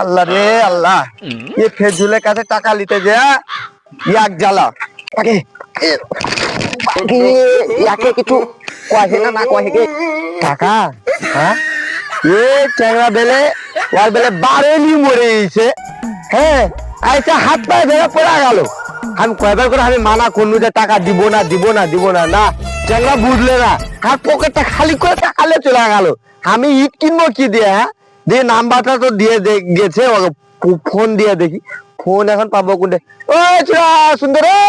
আল্লাহ রে আল্লাহ। এ ফেজুলের কাছে টাকা নিতে যা ইয়াক জ্বালা। আগে ইয়াকে কিছু কহে না না গে টাকা হ্যাঁ? এ চ্যাংরা বেলে ওর বেলে বারেলি মরে গেছে। হ্যাঁ আইসা হাত পায়ে ধরে পড়া গেল। আমি কয়বার করে আমি মানা করলু যে টাকা দিব না দিব না দিব না না। চ্যাংরা বুঝলে না। আর পকেটটা খালি করে টাকা নিয়ে চলে গেল। আমি ইট কিনবো কি দিয়ে হ্যাঁ? দিয়ে নাম্বারটা তো দিয়ে গেছে ফোন দিয়ে দেখি। ফোন এখন পাবো কোনটা? ও চুরা সুন্দর রে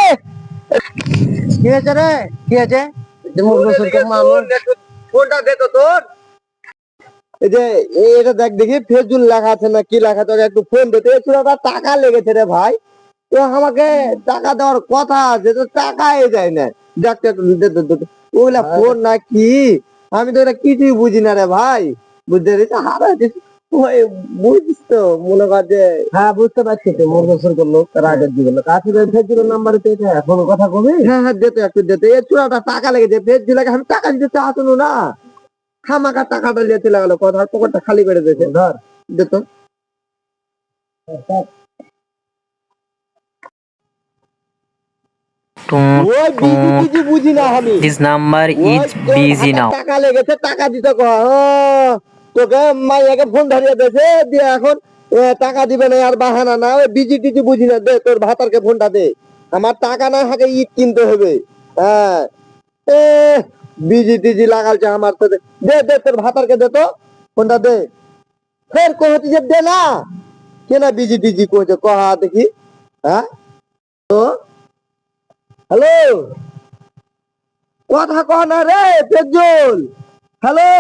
কি হয়েছে রে? কি হয়েছে? ফোনটা দে তো তোর। এই যে এটা দেখ দেখি ফেজুল লেখা আছে না কি লেখা আছে একটু ফোন দিতে টাকা লেগেছে রে ভাই। তো আমাকে টাকা দেওয়ার কথা আছে তো টাকাই যায় না। তো। ওগুলা ফোন না কি? আমি তো এটা কিছুই বুঝি না রে ভাই। বুঝতে পেরেছি? হারাইছিস ওই বুঝিস মনে কর যে হ্যাঁ বুঝতে পারছি তো মোর বছর করল তার আগের দিকে কাছে ফেসছিল নাম্বার পেয়েছে এখন কথা কবি? হ্যাঁ হ্যাঁ দে একটু দে এই চূড়াটা টাকা লেগেছে আমি টাকা দিতে না। খামাকা টাকাটা পকেটটা খালি করে দিয়েছে ধর। দে তো। ওই বিজি বিজি বুঝি না আমি। This number is busy now. টাকা লেগেছে টাকা দিতে তোকে মাইয়াকে ফোন ধরিয়ে দিয়েছে, দিয়ে এখন টাকা দিবে না, আর বাহানা না, ওই বিজি টিজি বুঝি না, দে, তোর ভাতারকে ফোনটা দে। আমার টাকা না হাকে ইট কিনতে হবে। হ্যাঁ এ, বিজি টিজি লাগালছে আমার তো দে দে, তোর ভাতারকে দে তো ফোনটা দে। ফের কহতি যে দে না? কেনা বিজি টিজি কইছে? কহা দেখি। হ্যাঁ? তো? হ্যালো? কথা কহ না রে পেজল হ্যালো?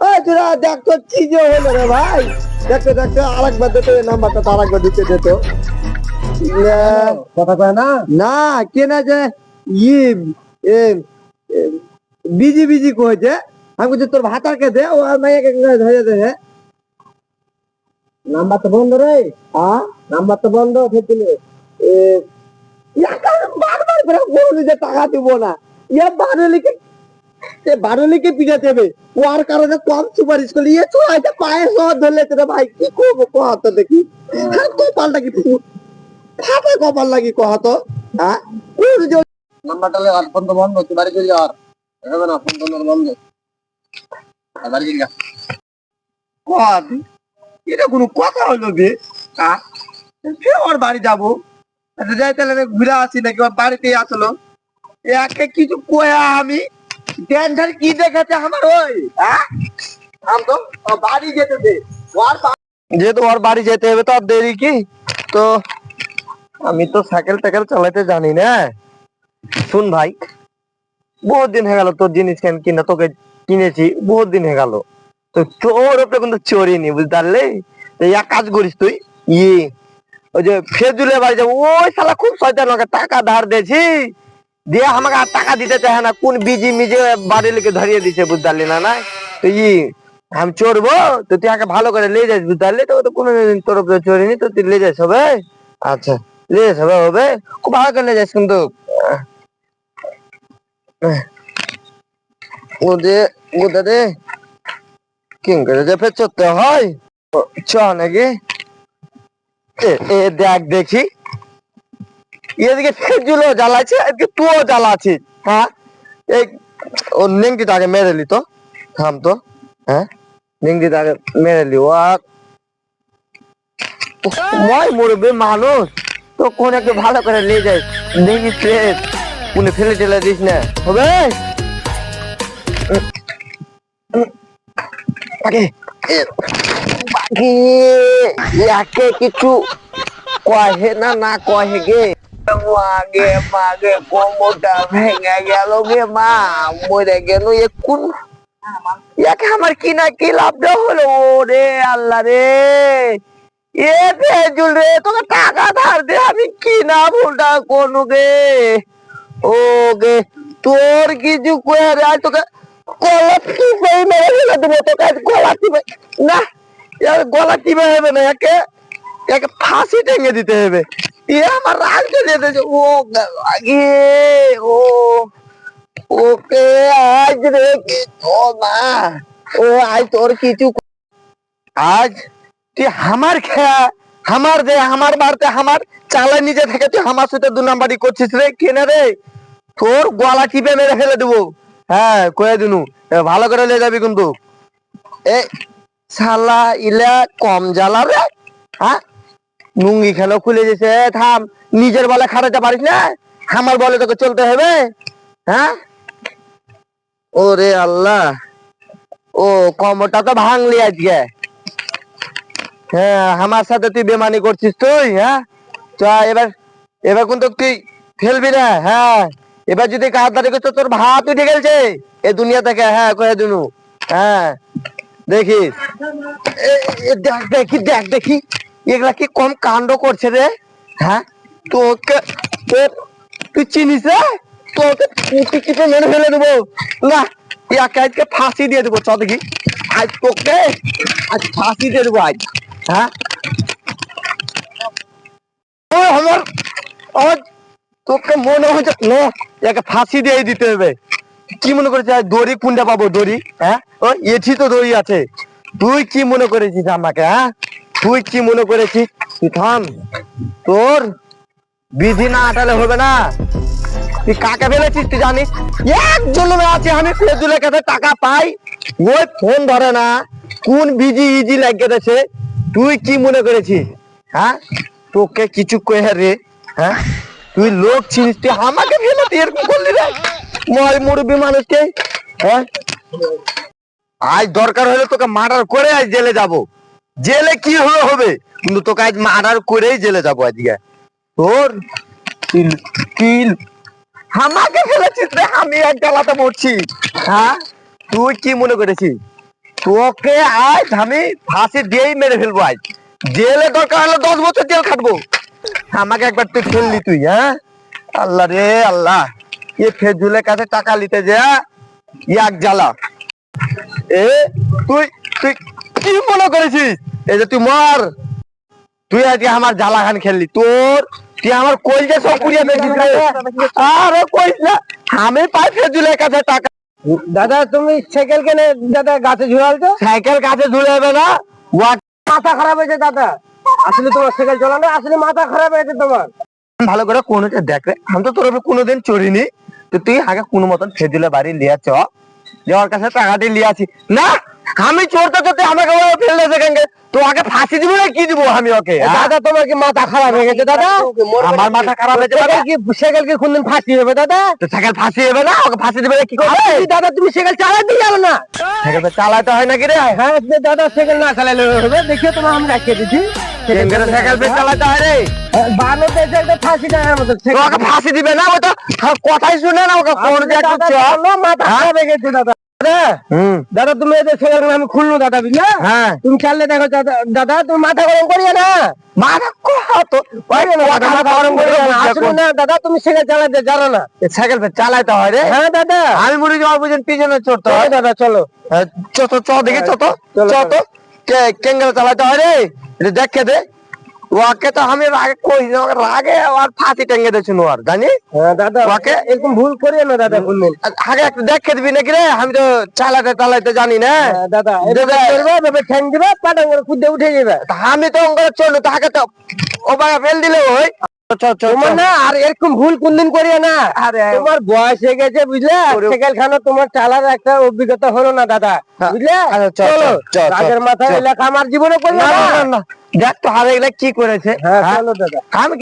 ওই তোরা দেখ তো কি যে হলো রে ভাই দেখতে দেখতে আরেকবার দিতে নাম্বারটা তো আরেকবার দিতে দিত কথা কয় না না কে না যে ই বিজি বিজি কইছে আমি বলছি তোর ভাতাকে দে ও আর মাইয়াকে ধরে দে হ্যাঁ নাম্বার তো বন্ধ রে আ নাম্বার তো বন্ধ ইয়াকে বারবার করে বলি যে টাকা দিব না ইয়া বারলিকে এ বারলিকে ও আর কারণে কম সুপারিশ করলি। ইয়ে চলাইতে পায়ে সহ ধরলে ভাই কি করব কহ তো দেখি? হ্যাঁ ফাটা কপাল লাগি কহ তো হ্যাঁ? ওর যে নাম্বারটা আর ফোন তো বন্ধ তুই বাড়ি চলে আর। হবে না ফোন তো বন্ধ। বাড়ি চলে যা। কহ এটা কোনো কথা হলো বে? হ্যাঁ? ওর বাড়ি যাব। আচ্ছা, যাই তাহলে ঘুরে আসি নাকি? ওর বাড়িতেই আসলো। একে কিছু কয়া আমি? টেনশন কি দেখেছে আমার ওই হ্যাঁ? আম তো বাড়ি যেতে দে। ওর যেহেতু ওর বাড়ি যেতে হবে তো আর দেরি কি? তো আমি তো সাইকেল টাইকেল চালাতে জানি না। শুন ভাই, বহুত দিন হয়ে গেল তোর জিনিস কেন কিনা তোকে কিনেছি, বহুত দিন হয়ে গেল। তো তোর ওপরে কিন্তু চোরি নি বুঝতে পারলি? এক কাজ করিস তুই, ই, ওই যে ফেজুলের বাড়ি যাব, ওই শালা খুব শয়তান টাকা ধার দিয়েছি। দিয়ে আমাকে আর টাকা দিতে চায় না, কোন বিজি মিজে বাড়ি লিখে ধরিয়ে দিছে বুঝতে না না তো ই, আমি চড়বো, তো তুই আগে ভালো করে নিয়ে যাস বুঝতে পারলি তো কোনোদিন তোর উপরে চড়ি তো তুই নিয়ে যাস হবে? আচ্ছা নিয়ে যাস হবে হবে? খুব ভালো করে নিয়ে যাস কিন্তু। ও দে ও দে কিং করে যে ফের হয়? চ নাকি? এ, দেখ দেখি। এদিকে ফেজুলও জ্বালাচ্ছে এদিকে তুইও জ্বালাছিস হ্যাঁ? এই, ও নেংটিটা আগে মেরে লি তো। থাম তো। হ্যাঁ? নেংটিটা আগে মেরে লি। ও মই মরবে মানুষ। তো কোন একটু ভালো করে নিয়ে যাই। নেংটি ফেস কোনে ফেলে টেলে দিস না। হবে? আগে। কিছু কহে না না কহে গে। মাগে মাগে কোমরটা ভেঙে গেল গে মা মরে গেল এ কোন একে আমার কি না কি লাভটা হলো রে? আল্লাহ রে, এ ফেজুল রে তোকে টাকা ধার দে আমি কি না ভুলটা কোনো গে। ও গে তোর কিছু কয়ে রে? তোকে গলা টিপে মেরে ফেলে দেবো তোকে গলা টিপে না গলা টিপে হবে না একে একে ফাঁসি টেঙে দিতে হবে। এ আমার রাগ চলে যেতেছে ও আগে ও, ওকে আজ রে ও মা। ও, আজ তোর কিছু আজ তুই আমার খেয়া, আমার দে, আমার বাড়িতে আমার চালা নিজে থেকে তুই আমার সাথে দু নাম্বারই করছিস রে, কেনে রে? তোর গলা টিপে মেরে ফেলে দেবো। হ্যাঁ কয়ে দিনু। ভালো করে নিয়ে যাবি কিন্তু। এ, শালা ইলা কম জ্বালা রে। হ্যাঁ নুঙ্গি খেলো খুলে এ, থাম নিজের বলে খাটাতে পারিস না? আমার বলে তোকে চলতে হবে? হ্যাঁ? ওরে আল্লাহ ও কমরটা তো ভাঙলি আজকে। হ্যাঁ আমার সাথে তুই বেমানি করছিস তুই হ্যাঁ? চ এবার এবার কিন্তু তুই ফেলবি না হ্যাঁ? এবার যদি কাহাদারি করছ তোর ভাত উঠে গেছে এ দুনিয়া থেকে হ্যাঁ কয়ে দিনু হ্যাঁ? দেখিস। দেখ দেখি দেখ দেখি। এগুলা কি কম কাণ্ড করছে রে? হ্যাঁ? তোকে তুই চিনিস রে? তোকে পুটি কিটে মেরে ফেলে দেবো। না আজকে ফাঁসি দিয়ে দেবো চ দেখি। আজ তোকে আজ ফাঁসি দিয়ে দেবো আজ। হ্যাঁ? ও আমার আমার তোকে মনে হচ্ছে না একে ফাঁসি দিয়ে দিতে হবে। কি মনে করেছিস? আজ দড়ি কুন্ডা পাবো, দড়ি। হ্যাঁ? ও এটি তো দড়ি আছে। তুই কি মনে করেছিস আমাকে হ্যাঁ? তুই কি মনে করেছিস? তুই থাম। তোর বিধি না আটালে হবে না। তুই কাকে ফেলেছিস তুই জানিস? এক জন্মে আছে, আমি ফেজুলের কাছে টাকা পাই। ওই ফোন ধরে না, কোন বিজি ইজি লাগিয়ে দিয়েছে? তুই কি মনে করেছিস? হ্যাঁ? তোকে কিছু কয়ে রে। হ্যাঁ? তুই লোক চিনিস তুই আমাকে ফেলে তুই এরকম করলি রে। ময় মুরব্বী মানুষকে। হ্যাঁ? আজ দরকার হলে তোকে মার্ডার করে আজ জেলে যাব। জেলে কি হলো হবে? কিন্তু তোকে আজ মার্ডার করেই জেলে যাব আজকে। তোর তুই তুই আমাকে ফেলেছিস রে, আমি এক জ্বালাতে মরছি। হ্যাঁ? তুই কি মনে করেছিস? তোকে আজ আমি ফাঁসি দিয়েই মেরে ফেলব আজ। জেলে দরকার হলে দশ বছর জেল খাটবো। আমাকে একবার তুই ফেললি তুই হ্যাঁ? আল্লাহ রে আল্লাহ। এ ফেজুলের কাছে টাকা নিতে যা। এক জ্বালা। এ, তুই তুই কি মনে করেছিস? এই যে তুই মর। তুই আজকে আমার জ্বালা খান খেললি। তোর তুই আমার কলজা সব পুড়িয়ে দিয়েছিস আরে কইস না আমি পাই ফেজুলের কাছে টাকা। দাদা তুমি সাইকেল কেনে দাদা গাছে ঝুলালছো? সাইকেল কাছে ঝুলে যাবে না। মাথা খারাপ হয়েছে দাদা। আসলে তোমার সাইকেল চালানো আসলে মাথা খারাপ হয়েছে তোমার। ভালো করে কোনোটা দেখ রে আমি তো তোর উপরে কোনোদিন চড়িনি। তো তুই আগে কোনো মতন ফেজুলে বাড়ি লিয়া চ। যে ওর কাছে টাকা দিয়ে লিয়ে আছি না! আমি চোরতে চোরতে আমাকে ও ফেললে সেখানে তো আগে ফাঁসি দিব না কি দিব আমি ওকে? হ্যাঁ? দাদা তোমার কি মাথা খারাপ হয়ে গেছে দাদা? আমার মাথা খারাপ হয়েছে? সাইকেল কি সাইকেল কি কোনদিন ফাঁসি হবে দাদা? তো সাইকেল ফাঁসি হবে না ওকে ফাঁসি দিবে কি করবে? দাদা তুমি সাইকেল চালাতে জানো না। সাইকেল তো চালাতে হয় নাকি রে? হ্যাঁ দাদা সাইকেল না চালালে হবে দেখিও তোমার আমি রাখিয়ে দিচ্ছি হয়। হ্যাঁ, কথাই শুনে না ওকে কোন যে দাদা করছে চালানো, মাথা খারাপ হয়ে গেছে দাদা। দাদা, দাদা তুমি এদের আমি খুললো দাদা বুঝলে? হ্যাঁ। তুমি চাললে দেখো দাদা তুমি মাথা গরম করিয়ে না। মাথা মাথা মাথা গরম করে না। দাদা তুমি সাইকেল চালাতে জানো না। সাইকেল ফের হয় রে। হ্যাঁ দাদা। আমি মনে যাওয়া বুঝেন পিছনে চড়তে হয়। দাদা চলো। চ দেখি কেঙ্গেল চালাতে হয় রে? দেখে দে। ওকে তো আমি রাগে কই না, রাগে আর ফাঁসি টেঙ্গে দিয়েছি আর জানি? হ্যাঁ দাদা ওকে এরকম ভুল করিয়ে না দাদা কোনদিন আগে একটু দেখে দিবি নাকি রে? আমি তো চালাতে চালাতে জানি না। হ্যাঁ, দাদা ঠ্যাং দিবে পাটা করে খুদে উঠে যাবে। আমি তো চলো তাকে তো ও বাবা ফেল দিলে ওই। তোমার না আর এরকম ভুল কোনদিন করিয়ে না। তোমার বয়স হয়ে গেছে বুঝলে? খানো তোমার চালার একটা অভিজ্ঞতা হলো না দাদা। হ্যাঁ। বুঝলে? চলো মাথায়। লেখা আমার জীবনে করল না দেখ তো হারে কি করেছে। হ্যাঁ হ্যাঁ? চলো দাদা। আমি